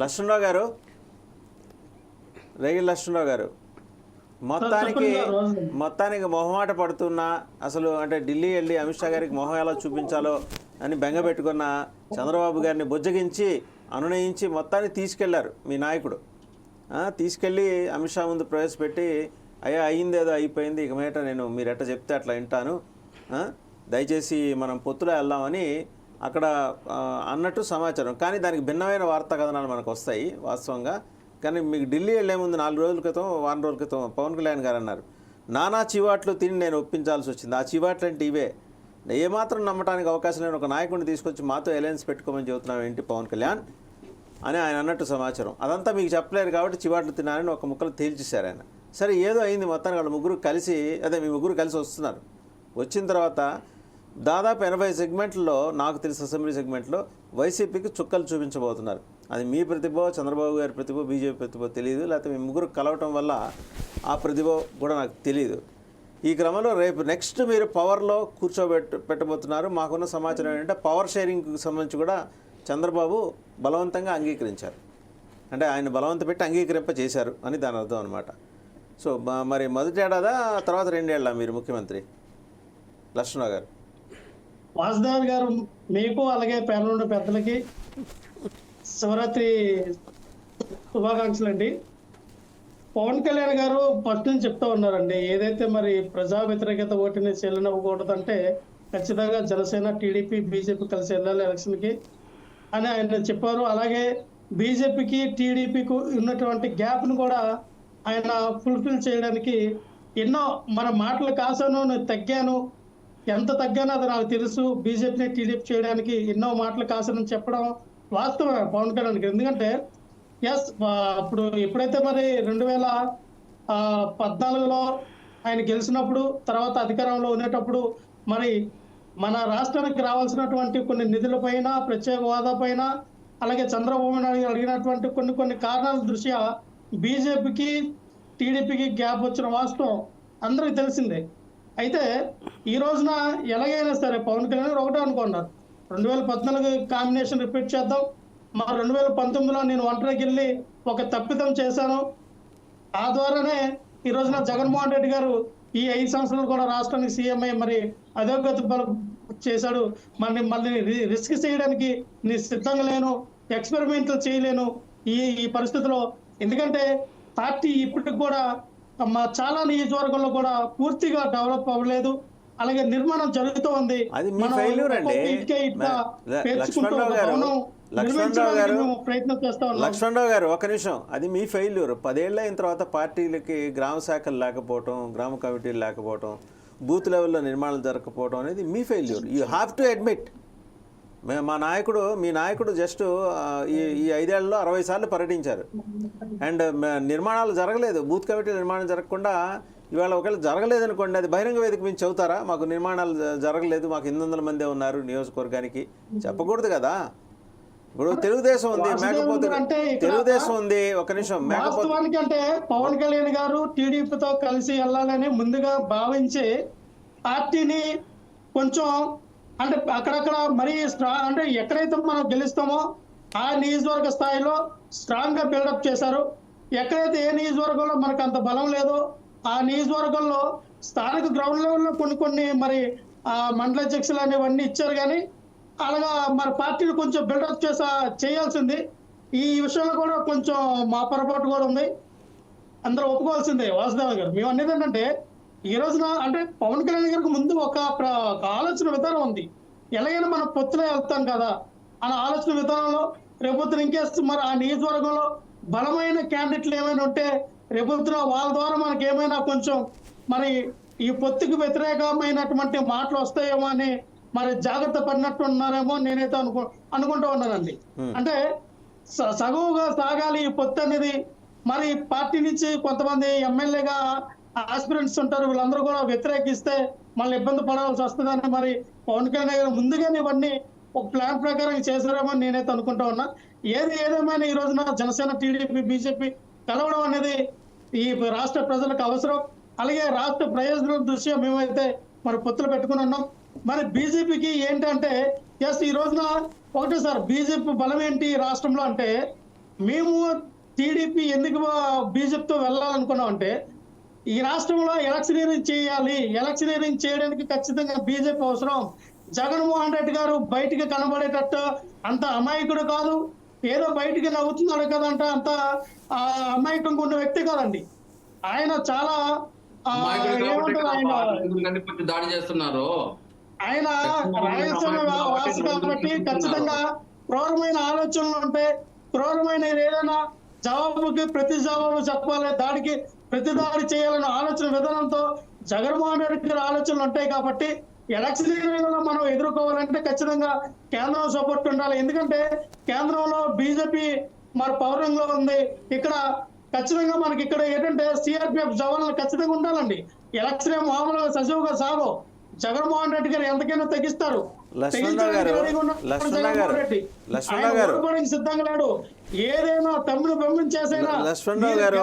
లక్ష్మణరావు గారు? రేగి లక్ష్మణరావు గారు మొత్తానికి. మొత్తానికి మొహమాట పడుతున్నా అసలు అంటే ఢిల్లీ వెళ్ళి అమిత్ షా గారికి మొహం ఎలా చూపించాలో అని బెంగ పెట్టుకున్న చంద్రబాబు గారిని బుజ్జగించి అనునయించి మొత్తాన్ని తీసుకెళ్ళారు మీ నాయకుడు. తీసుకెళ్ళి అమిత్ షా ముందు ప్రవేశపెట్టి అయ్యా అయ్యిందేదో అయిపోయింది ఇక మీదట నేను మీరు ఎట్ట చెప్తే అట్లా వింటాను. దయచేసి మనం పొత్తులో వెళ్దామని అక్కడ అన్నట్టు సమాచారం. కానీ దానికి భిన్నమైన వార్తా కథనాలు మనకు వస్తాయి వాస్తవంగా. కానీ మీకు ఢిల్లీ వెళ్ళేముందు నాలుగు రోజుల క్రితం వారం రోజుల క్రితం పవన్ కళ్యాణ్ గారు అన్నారు నానా చివాట్లు తిని నేను ఒప్పించాల్సి వచ్చింది. ఆ చివాట్లు అంటే ఇవే. ఏమాత్రం నమ్మటానికి అవకాశం లేని ఒక నాయకుడిని తీసుకొచ్చి మాతో అలయన్స్ పెట్టుకోమని చెబుతున్నాం ఏంటి పవన్ కళ్యాణ్? అని ఆయన అన్నట్టు సమాచారం. అదంతా మీకు చెప్పలేరు కాబట్టి చివాట్లు తినాలని ఒక ముక్కలు తేల్చేశారు ఆయన. సరే ఏదో అయింది మొత్తానికి వాళ్ళు ముగ్గురు కలిసి అదే మీ ముగ్గురు కలిసి వస్తున్నారు. వచ్చిన తర్వాత దాదాపు ఎనభై సెగ్మెంట్లో నాకు తెలిసిన అసెంబ్లీ సెగ్మెంట్లో వైసీపీకి చుక్కలు చూపించబోతున్నారు. అది మీ ప్రతిభ చంద్రబాబు గారి ప్రతిభ బీజేపీ ప్రతిభ తెలియదు లేకపోతే మీ ముగ్గురు కలవటం వల్ల ఆ ప్రతిభ కూడా నాకు తెలియదు ఈ క్రమంలో రేపు నెక్స్ట్ మీరు పవర్లో కూర్చోబెట్ట పెట్టబోతున్నారు. మాకున్న సమాచారం ఏంటంటే పవర్ షేరింగ్కి సంబంధించి కూడా చంద్రబాబు బలవంతంగా అంగీకరించారు. అంటే ఆయన బలవంత పెట్టి అంగీకరింప చేశారు అని దాని అర్థం అనమాట సో మరి మొదటి ఏడాదా తర్వాత రెండేళ్ళ మీరు ముఖ్యమంత్రి? లక్ష్మణరావు గారు. వాసుదేవన్ గారు మీకు అలాగే పేర్కొండ పెద్దలకి శివరాత్రి శుభాకాంక్షలు అండి పవన్ కళ్యాణ్ గారు ఫస్ట్ నుంచి చెప్తా ఉన్నారండి ఏదైతే మరి ప్రజా వ్యతిరేకత ఓటుని చెల్లనివ్వకూడదు అంటే ఖచ్చితంగా జనసేన టీడీపీ బీజేపీ కలిసి వెళ్ళాలి ఎలక్షన్కి అని ఆయన చెప్పారు. అలాగే బీజేపీకి టీడీపీకి ఉన్నటువంటి గ్యాప్ను కూడా ఆయన ఫుల్ఫిల్ చేయడానికి ఎన్నో మన మాటలు కాసాను నేను తగ్గాను ఎంత తగ్గానో అది నాకు తెలుసు. బీజేపీని టీడీపీ చేయడానికి ఎన్నో మాటలు కాసనని చెప్పడం వాస్తవమే పవన్ కళ్యాణ్కి. ఎందుకంటే ఎస్ ఇప్పుడు ఎప్పుడైతే మరి రెండు వేల పద్నాలుగులో ఆయన గెలిచినప్పుడు తర్వాత అధికారంలో ఉండేటప్పుడు మరి మన రాష్ట్రానికి రావాల్సినటువంటి కొన్ని నిధులపైన ప్రత్యేక హోదా పైన అలాగే చంద్రబాబు నాయుడు అడిగినటువంటి కొన్ని కొన్ని కారణాల దృష్ట్యా బీజేపీకి టీడీపీకి గ్యాప్ వచ్చిన వాస్తవం అందరికీ తెలిసిందే. అయితే ఈ రోజున ఎలాగైనా సరే పవన్ కళ్యాణ్ ఒకటే అనుకున్నారు. రెండు వేల పద్నాలుగు కాంబినేషన్ రిపీట్ చేద్దాం. మా రెండు వేల పంతొమ్మిదిలో నేను ఒంటరికి వెళ్ళి ఒక తప్పిదం చేశాను. ఆ ద్వారానే ఈ రోజున జగన్మోహన్ రెడ్డి గారు ఈ ఐదు సంవత్సరాలు కూడా రాష్ట్రానికి సీఎం అయ్యి మరి అధోగతి చేశాడు. మరి మళ్ళీ రి- రిస్క్ చేయడానికి నీ సిద్ధంగా లేను ఎక్స్పెరిమెంట్లు చేయలేను ఈ ఈ పరిస్థితిలో. ఎందుకంటే పార్టీ ఇప్పటికి కూడా మా చాలా నియోజకవర్గంలో కూడా పూర్తిగా డెవలప్ అవ్వలేదు. అలాగే నిర్మాణం జరుగుతూ ఉంది. అది మీ failure అండి. లక్ష్మణరావు గారు, లక్ష్మణరావు గారు, ప్రయత్నం చేస్తా లక్ష్మణరావు గారు ఒక నిమిషం. అది మీ ఫెయిల్యూర్ పదేళ్ళ అయిన తర్వాత పార్టీలకి గ్రామ శాఖలు లేకపోవటం గ్రామ కమిటీలు లేకపోవటం బూత్ లెవెల్లో నిర్మాణాలు జరగకపోవటం అనేది మీ failure you have to admit మే- మా నాయకుడు మీ నాయకుడు జస్ట్ ఈ ఈ ఐదేళ్ళలో అరవై సార్లు పర్యటించారు. అండ్ నిర్మాణాలు జరగలేదు. బూత్ కమిటీ నిర్మాణం జరగకుండా ఇవాళ ఒకవేళ జరగలేదు అనుకోండి అది బహిరంగ వేదిక మీద చెబుతారా? మాకు నిర్మాణాలు జరగలేదు మాకు ఎనిమిది వందల మందే ఉన్నారు నియోజకవర్గానికి. చెప్పకూడదు కదా. ఇప్పుడు తెలుగుదేశం ఉంది మేకపోతే తెలుగుదేశం ఉంది ఒక నిమిషం మేకపోతే అంటే పవన్ కళ్యాణ్ గారు టీడీపీతో కలిసి వెళ్ళాలని ముందుగా భావించి పార్టీని కొంచెం అంటే అక్కడక్కడ మరీ స్ట్రాంగ్ అంటే ఎక్కడైతే మనం గెలుస్తామో ఆ నియోజకవర్గ స్థాయిలో స్ట్రాంగ్గా బిల్డప్ చేశారు. ఎక్కడైతే ఏ నియోజకవర్గంలో మనకు అంత బలం లేదో ఆ నియోజకవర్గంలో స్థానిక గ్రౌండ్ లెవెల్లో కొన్ని కొన్ని మరి ఆ మండల అధ్యక్షులు అనేవన్నీ ఇచ్చారు కానీ అలాగా మరి పార్టీలు కొంచెం బిల్డప్ చేసా చేయాల్సింది. ఈ విషయంలో కూడా కొంచెం మా పొరపాటు కూడా ఉంది. అందరూ ఒప్పుకోవాల్సిందే వాసుదేవ గారు. మేము అనేది ఏంటంటే ఈ రోజున అంటే పవన్ కళ్యాణ్ గారికి ముందు ఒక ఆలోచన విధానం ఉంది. ఎలాగైనా మనం పొత్తులో వెళ్తాం కదా అనే ఆలోచన విధానంలో రేపొద్దున ఇంకేస్తే మరి ఆ నియోజకవర్గంలో బలమైన క్యాండిడేట్లు ఏమైనా ఉంటే రేపొద్దున వాళ్ళ ద్వారా మనకి ఏమైనా కొంచెం మరి ఈ పొత్తుకు వ్యతిరేకమైనటువంటి మాటలు వస్తాయేమో అని మరి జాగ్రత్త పడినట్టు ఉన్నారేమో నేనైతే అనుకో అనుకుంటూ ఉన్నానండి. అంటే సగవుగా సాగాలి ఈ పొత్తు అనేది మరి పార్టీ నుంచి కొంతమంది ఎమ్మెల్యేగా ఆస్పిరెంట్స్ ఉంటారు వీళ్ళందరూ కూడా వ్యతిరేకిస్తే మళ్ళీ ఇబ్బంది పడాల్సి వస్తుందని మరి పవన్ కళ్యాణ్ గారు ముందుగానే ఇవన్నీ ఒక ప్లాన్ ప్రకారం చేశారేమో నేనైతే అనుకుంటా ఉన్నా. ఏది ఏదేమైనా ఈ రోజున జనసేన టీడీపీ బీజేపీ కలవడం అనేది ఈ రాష్ట్ర ప్రజలకు అవసరం. అలాగే రాష్ట్ర ప్రయోజనం దృష్ట్యా మేమైతే మరి పొత్తులు పెట్టుకుని ఉన్నాం. మరి బీజేపీకి ఏంటంటే ఎస్ ఈ రోజున ఒకటే సార్ బీజేపీ బలం ఏంటి రాష్ట్రంలో అంటే మేము టీడీపీ ఎందుకు బీజేపీతో వెళ్ళాలనుకున్నాం అంటే ఈ రాష్ట్రంలో ఎలక్షనీరింగ్ చేయాలి. ఎలక్షనీరింగ్ చేయడానికి ఖచ్చితంగా బీజేపీ అవసరం. జగన్మోహన్ రెడ్డి గారు బయటికి కనబడేటట్టు అంత అమాయకుడు కాదు. ఏదో బయటికి నవ్వుతున్నాడు కదంట అంత అమాయకంగా ఉన్న వ్యక్తి కాదండి. ఆయన చాలా దాడి చేస్తున్నారు. ఆయన రాయలసీమ వాసి కాబట్టి ఖచ్చితంగా క్రూరమైన ఆలోచనలు ఉంటాయి క్రూరమైన ఏదైనా జవాబుకి ప్రతి జవాబు చెప్పాలి. దాడికి ప్రతి చేయాలనే ఆలోచన విధానంతో జగన్మోహన్ రెడ్డి గారి ఆలోచనలు ఉంటాయి కాబట్టి ఎలక్షన్ మనం ఎదుర్కోవాలంటే ఖచ్చితంగా కేంద్రం సపోర్ట్ ఉండాలి. ఎందుకంటే కేంద్రంలో బీజేపీ మరి పౌరంలో ఉంది. ఇక్కడ ఖచ్చితంగా మనకి ఇక్కడ ఏంటంటే సిఆర్పిఎఫ్ జవాన్లు ఖచ్చితంగా ఉండాలండి. ఎలక్షన్ మామూలుగా సజీవుగా సాగు జగన్మోహన్ రెడ్డి గారు ఎంతకైనా తగ్గిస్తారు సిద్ధంగా లేడు. ఏదైనా తమ్ముడు పంపించేసైనా లక్ష్మణరావు గారు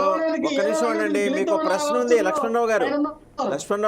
ఒక్క నిమిషం ఉండండి. మీకు ప్రశ్న ఉంది. లక్ష్మణరావు గారు లక్ష్మణరావు